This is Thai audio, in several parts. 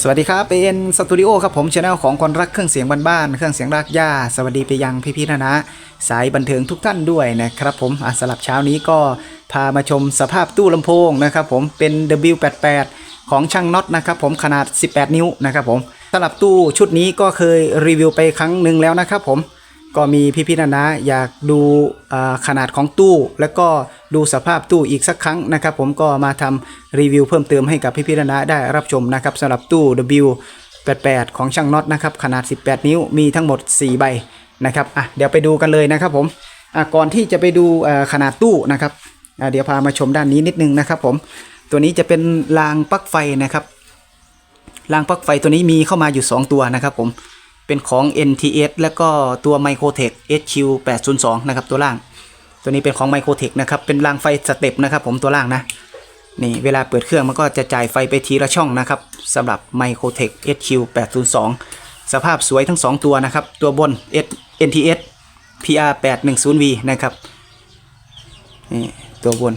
สวัสดีครับเป็นสตูดิโอครับผมช anel ของคนรักเครื่องเสียงบ้านๆเครื่องเสียงรากหญ้า สวัสดีไปยังพี่ๆนะนะสายบันเทิงทุกท่านด้วยนะครับผมอะสลับเช้านี้ก็พามาชมสภาพตู้ลำโพงนะครับผมเป็น W88 ของช่างน็อตนะครับผมขนาด 18 นิ้วนะครับผมสลับตู้ชุดนี้ก็เคยรีวิวไปครั้งหนึ่งแล้วนะครับผมก็มีพี่ๆนะนะอยากดูขนาดของตู้แล้วก็ ดูสภาพตู้อีกสักครั้งนะครับผมก็มาทำรีวิวเพิ่มเติมให้กับพี่ๆนะนะได้รับชมนะครับสำหรับตู้ W88 ของช่างน็อตนะครับขนาด 18 นิ้วมีทั้งหมด 4 ใบนะครับอะเดี๋ยวไปดูกันเลยนะครับผมอะก่อนที่จะไปดูขนาดตู้นะครับอะเดี๋ยวพามาชมด้านนี้นิดนึงนะครับผมตัวนี้จะเป็นรางปลั๊กไฟนะครับรางปลั๊กไฟตัวนี้มีเข้ามาอยู่ 2 ตัวนะครับผมเป็นของ NTS แล้วก็ตัว Microtech HQ802 นะครับตัวล่าง ตัวนี้เป็นของ Microtech นะครับ เป็นรางไฟสเต็ปนะครับผมตัวล่างนะ นี่เวลาเปิดเครื่องมันก็จะจ่ายไฟไปทีละช่องนะครับสำหรับ Microtech HQ802 สภาพสวยทั้ง 2 ตัวนะครับ ตัวบน S NTS PR810V นะครับนี่ตัวบน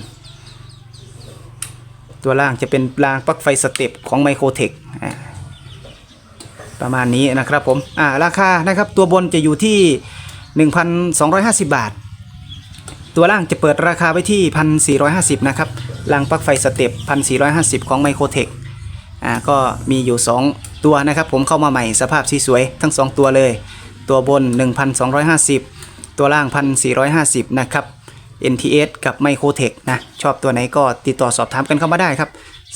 ตัวล่างจะเป็นรางปลั๊กไฟสเต็ปของ Microtech อ่าประมาณนี้นะครับผม อ่า ราคานะครับตัวบนจะอยู่ที่ 1,250 บาท ตัวล่างจะเปิดราคาไว้ที่ 1,450 นะครับรางปลั๊กไฟสเต็ป 1,450 ของ Microtech อ่าก็มีอยู่ 2 ตัวนะครับ ผมเข้ามาใหม่สภาพสีสวยทั้ง 2 ตัวเลย ตัวบน 1,250 ตัวล่าง 1,450 นะครับ NTS กับ m i c r o t e c นะชอบตัวไหนก็ติดต่อสอบถามกันเข้ามาได้ครับ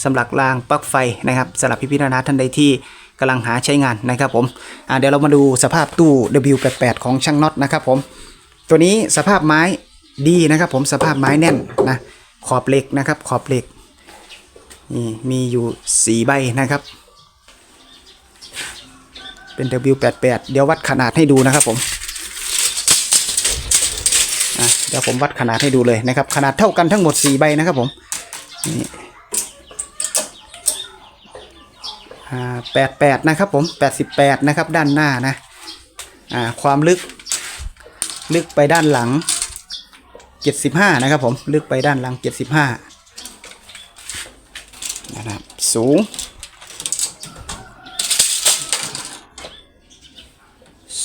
สำหรับรางปลั๊กไฟนะครับสำหรับพี่พิจารณาท่านใดที่กำลังหาใช้งานนะครับผมอ่าเดี๋ยวเรามาดูสภาพตู้ W88 ของช่างน็อตนะครับผม ตัวนี้สภาพไม้ ดีนะครับผมสภาพไม้แน่นนะขอบเหล็กนะครับ ขอบเหล็กนี่มีอยู่ 4 ใบนะครับ เป็น W88 เดี๋ยววัดขนาดให้ดูนะครับผมเดี๋ยวผมวัดขนาดให้ดูเลยนะครับ ขนาดเท่ากันทั้งหมด 4 ใบนะครับผมนี่แปดแปดนะครับผมแปดสิบแปดนะครับด้านหน้านะ อ่า ความลึก ลึกไปด้านหลัง เจ็ดสิบห้านะครับผมลึกไปด้านหลังเจ็ดสิบห้านะครับสูง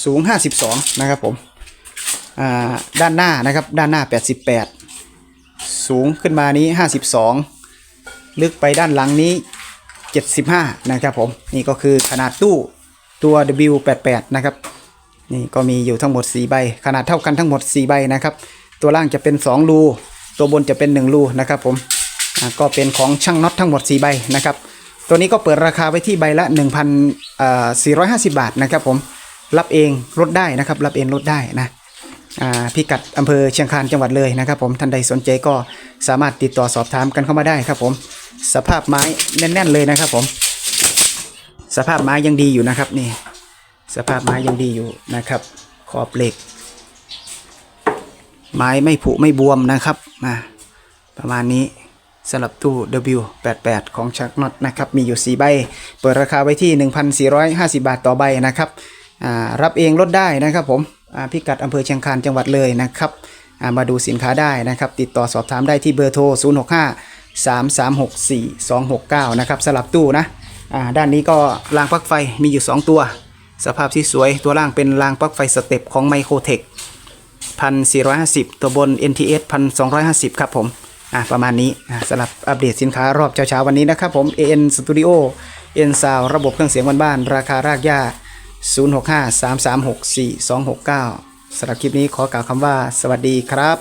สูง 52 นะครับผมด้านหน้านะครับด้านหน้า 88 สูงขึ้นมานี้ 52 ลึกไปด้านหลังนี้ 75 นะครับผมนี่ก็คือขนาดตู้ตัว W88 นะครับนี่ก็มีอยู่ทั้งหมด 4 ใบ ขนาดเท่ากันทั้งหมด 4 ใบนะครับ ตัวล่างจะเป็น 2 รู ตัวบนจะเป็น 1 รูนะครับผมก็เป็นของช่างน็อตทั้งหมด 4 ใบนะครับ ตัวนี้ก็เปิดราคาไว้ที่ใบละ1,450 บาทนะครับผม รับเองลดได้นะครับ รับเองลดได้นะพิกัดอำเภอเชียงคานจังหวัดเลยนะครับผม ท่านใดสนใจก็สามารถติดต่อสอบถามกันเข้ามาได้ครับผม สภาพไม้แน่น ๆ เลยนะครับผม สภาพไม้ยังดีอยู่นะครับนี่ สภาพไม้ยังดีอยู่นะครับ ขอบเหล็ก ไม้ไม่ผุไม่บวมนะครับอ่าประมาณนี้สำหรับตู้ W88 ของชักน็อตนะครับ มีอยู่ 4 ใบ เปิดราคาไว้ที่ 1,450 บาทต่อใบนะครับรับเองลดได้นะครับผมพิกัดอำเภอเชียงคานจังหวัดเลยนะครับามาดูสินค้าได้นะครับ ติดต่อสอบถามได้ที่เบอร์โทร 065 3364 269 นะครับสลับตู้นะด้านนี้ก็รางปลั๊กไฟมีอยู่ 2 ตัว สภาพที่สวยตัวล่างเป็นรางปลั๊กไฟสเต็ปของ Microtech 1,450 ตัวบน NTS 1,250 ครับผมอะประมาณนี้อะสำหรับอัปเดตสินค้ารอบเช้าๆวันนี้นะครับผม AN Studio N Sound ระบบเครื่องเสียงบ้านๆราคารากหญ้า0653364269สำหรับคลิปนี้ขอกล่าวคำว่า สวัสดีครับ